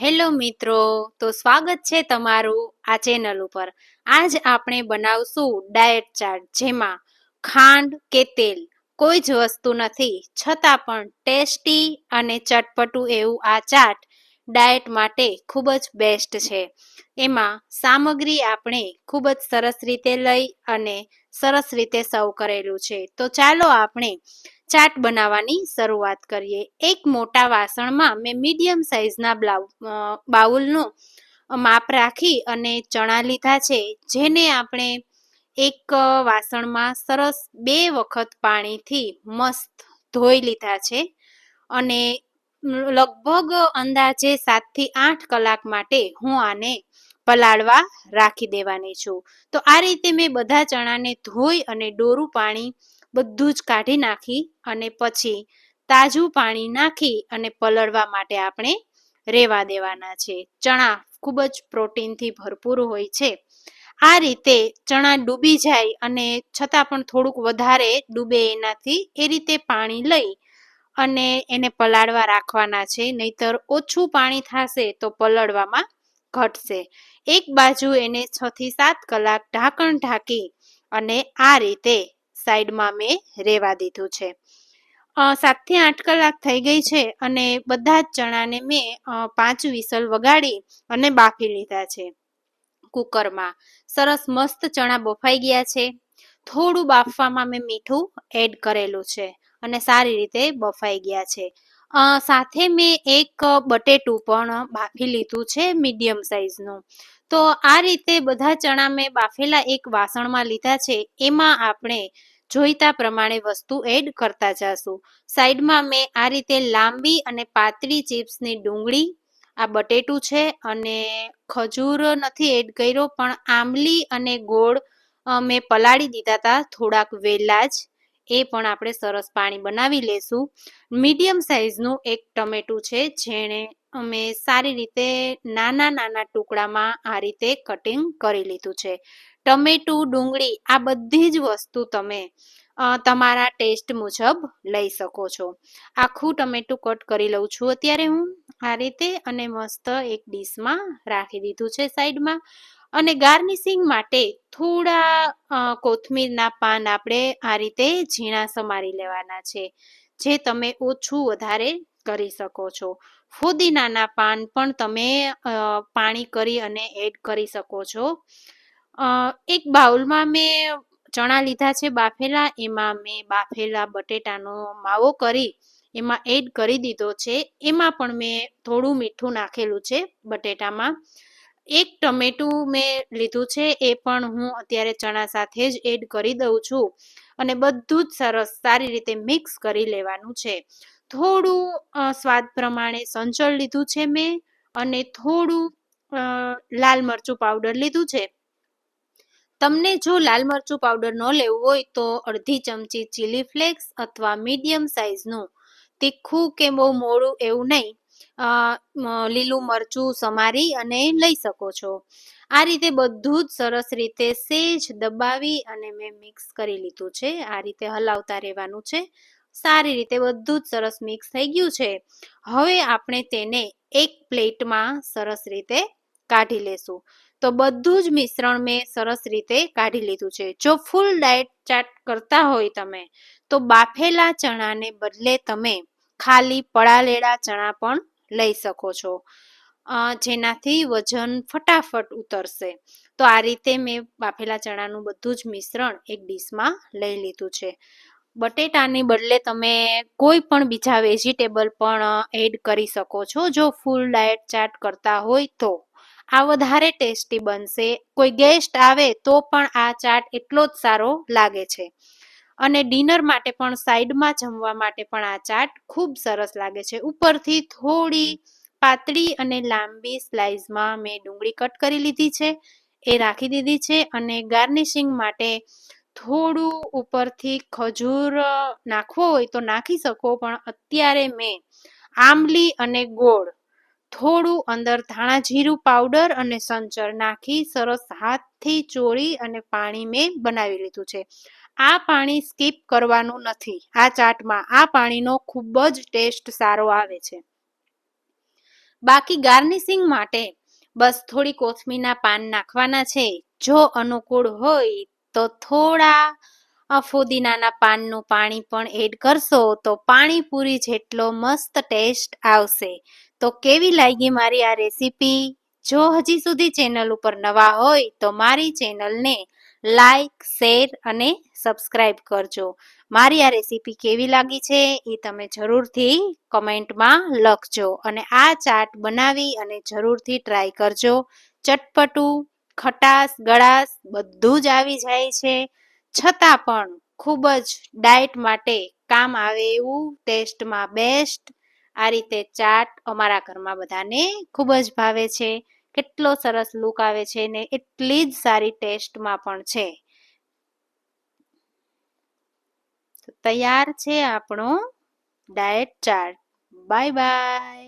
Hello મિત્રો, તો સ્વાગત છે તમારું આ ચેનલ ઉપર. આજ આપણે બનાવશું ડાયટ ચાર્ટ, જેમાં ખાંડ કે તેલ કોઈ જ વસ્તુ નથી, છતાં પણ ટેસ્ટી અને ચટપટું એવું આ ચાટ ડાયટ માટે ખૂબ જ બેસ્ટ છે. એમાં સામગ્રી આપણે ખૂબ જ સરસ રીતે લઈ અને સરસ રીતે સર્વ કરેલું છે. તો ચાલો આપણે ચાટ બનાવવાની શરૂઆત કરીએ. એક મોટા વાસણમાં મેં મીડિયમ સાઇઝના બ્લાઉ બાઉલનો માપ રાખી અને ચણા લીધા છે. જેને આપણે એક વાસણમાં સરસ બે વખત પાણીથી મસ્ત ધોઈ લીધા છે. અને લગભગ અંદાજે સાતથી આઠ કલાક માટે હું આને પલાળવા રાખી દેવાની છું. તો આ રીતે મેં બધા ચણાને ધોઈ અને ડોરું પાણી બધું જ કાઢી નાખી અને પછી તાજું પાણી નાખી અને પલળવા માટે આપણે રેવા દેવાના છે. ચણા ખૂબ જ પ્રોટીનથી ભરપૂર હોય છે. આ રીતે ચણા ડૂબી જાય અને છતાં પણ થોડુંક વધારે ડૂબે એનાથી એ રીતે પાણી લઈ અને એને પલાળવા રાખવાના છે. નહીતર ઓછું પાણી થશે તો પલળવામાં ઘટશે. એક બાજુ એને છ થી સાત કલાક ઢાંકણ ઢાંકી અને આ રીતે સાઈડમાં મેં રેવા દીધું છે. સાતથી આઠ કલાક થઈ ગઈ છે અને બધા જ ચણાને મેં પાંચ વિસલ વગાડી અને બાફી લીધા છે કુકરમાં. સરસ મસ્ત ચણા બફાઈ ગયા છે. થોડું બાફવામાં મેં મીઠું એડ કરેલું છે અને સારી રીતે બફાઈ ગયા છે. અ, સાથે મેં એક બટેટું પણ બાફી લીધું છે મીડિયમ સાઇઝનું. તો આ રીતે બધા ચણા મેં બાફેલા એક વાસણમાં લીધા છે. એમાં આપણે જોઈતા પ્રમાણે વસ્તુ એડ કરતા જશું. સાઈડમાં મેં આ રીતે લાંબી અને પાતળી ચિપ્સની ડુંગળી આ બટેટું છે અને ખજૂર નથી એડ કર્યો પણ આંબલી અને ગોળ મેં પલાળી દીધા હતા થોડાક વહેલા જ એ પણ આપણે સરસ પાણી બનાવી લેશું. મીડિયમ સાઇઝનું એક ટમેટું છે, જેણે અમે સારી રીતે નાના નાના ટુકડામાં આ રીતે કટિંગ કરી લીધું છે. ટમેટું, ડુંગળી આ બધી જ વસ્તુ તમે તમારા ટેસ્ટ મુજબ લઈ શકો છો. આખું ટમેટું કટ કરી લઉં છું. અત્યારે હું આ રીતે અને મસ્ત એક ડીશમાં રાખી દીધું છે સાઈડમાં. અને ગાર્નિશિંગ માટે થોડા કોથમીરના પાન આપણે આ રીતે ઝીણા સમારી લેવાના છે, જે તમે ઓછું વધારે કરી શકો છો. ફુદીનાના પાન પણ તમે પાણી કરી અને એડ કરી શકો છો. એક બાઉલમાં મેં ચણા લીધા છે બાફેલા, એમાં મેં બાફેલા બટેટાનો માવો કરી, એમાં એડ કરી દીધો છે. એમાં પણ મેં થોડું મીઠું નાખેલું છે બટેટામાં. એક ટમેટું મેં લીધું છે, એ પણ હું અત્યારે ચણા સાથે જ એડ કરી દઉં છું. અને બધું જ સરસ સારી રીતે મિક્સ કરી લેવાનું છે. થોડું સ્વાદ પ્રમાણે સંચળ લીધું છે મેં અને થોડું લાલ મરચું પાવડર લીધું છે. તમને જો લાલ મરચું પાવડર ન લેવું હોય તો અડધી ચમચી ચીલી ફ્લેક્સ અથવા મીડિયમ સાઇઝનું તીખું કે બહુ મોડું એવું નહીં. લીલું મરચું સમારી અને લઈ શકો છો. આ રીતે બધું જ સરસ રીતે સેજ દબાવી અને મેં મિક્સ કરી લીધું છે. આ રીતે હલાવતા રહેવાનું છે. સારી રીતે બધું જ સરસ મિક્સ થઈ ગયું છે. હવે આપણે તેને એક પ્લેટમાં સરસ રીતે કાઢી લેશું. તો બધું જ મિશ્રણ મેં સરસ રીતે કાઢી લીધું છે. જો ફૂલ ડાયટ ચાટ કરતા હોય તમે, તો બાફેલા ચણાને બદલે તમે ખાલી પળાલેળા ચણા પણ લઈ શકો છો. જેનાથી વજન ફટાફટ ઉતરશે. તો આ રીતે મેં બાફેલા ચણાનું બધું જ મિશ્રણ એક ડીશમાં લઈ લીધું છે. બટેટાની બદલે તમે કોઈ પણ બીજા વેજીટેબલ પણ એડ કરી શકો છો. જો ફૂલ ડાયટ ચાટ કરતા હોય તો. આ વધારે ટેસ્ટી બનશે. કોઈ ગેસ્ટ આવે તો પણ આ ચાટ એટલો જ સારો લાગે છે. અને ડિનર માટે પણ, સાઈડમાં જમવા માટે પણ આ ચાટ ખૂબ સરસ લાગે છે. ઉપરથી થોડી પાતળી અને લાંબી સ્લાઇસમાં મેં ડુંગળી કટ કરી લીધી છે. એ રાખી દીધી છે અને ગાર્નિશિંગ માટે થોડું ઉપરથી ખજૂર નાખવો હોય તો નાખી શકો, પણ અત્યારે મેં આંબલી અને ગોળ, થોડું અંદર ધાણા જીરું પાવડર અને સંચર નાખી સરસ હાથથી ચોળી અને પાણી મેં બનાવી લીધું છે. આ પાણી સ્કીપ કરવાનું નથી. આ ચાટમાં આ પાણીનો ખૂબ જ ટેસ્ટ સારો આવે છે. બાકી ગાર્નિશિંગ માટે બસ થોડી કોથમીના પાન નાખવાના છે. જો અનુકૂળ હોય તો થોડા ફુદીનાના પાનનું પાણી પણ એડ કરશો તો પાણીપુરી જેટલો મસ્ત ટેસ્ટ આવશે. તો કેવી લાગી મારી આ રેસીપી? જો હજી સુધી ચેનલ ઉપર નવા હોય તો મારી ચેનલને લાઈક, શેર અને સબસ્ક્રાઈબ કરજો. મારી આ રેસીપી કેવી લાગી છે એ તમે જરૂરથી કમેન્ટમાં લખજો અને આ ચાટ બનાવી અને જરૂરથી ટ્રાય કરજો. ચટપટું, ખટાશ, ગળાશ બધું જ આવી જાય છે. છતાં પણ ખૂબ જ ડાયટ માટે કામ આવે એવું ટેસ્ટમાં બેસ્ટ આ રીતે ચાટ અમારા ઘરમાં બધાને ખૂબ જ ભાવે છે. કેટલો સરસ લુક આવે છે ને એટલી જ સારી ટેસ્ટમાં પણ છે તો તૈયાર છે આપણો ડાયટ ચાર્ટ બાય બાય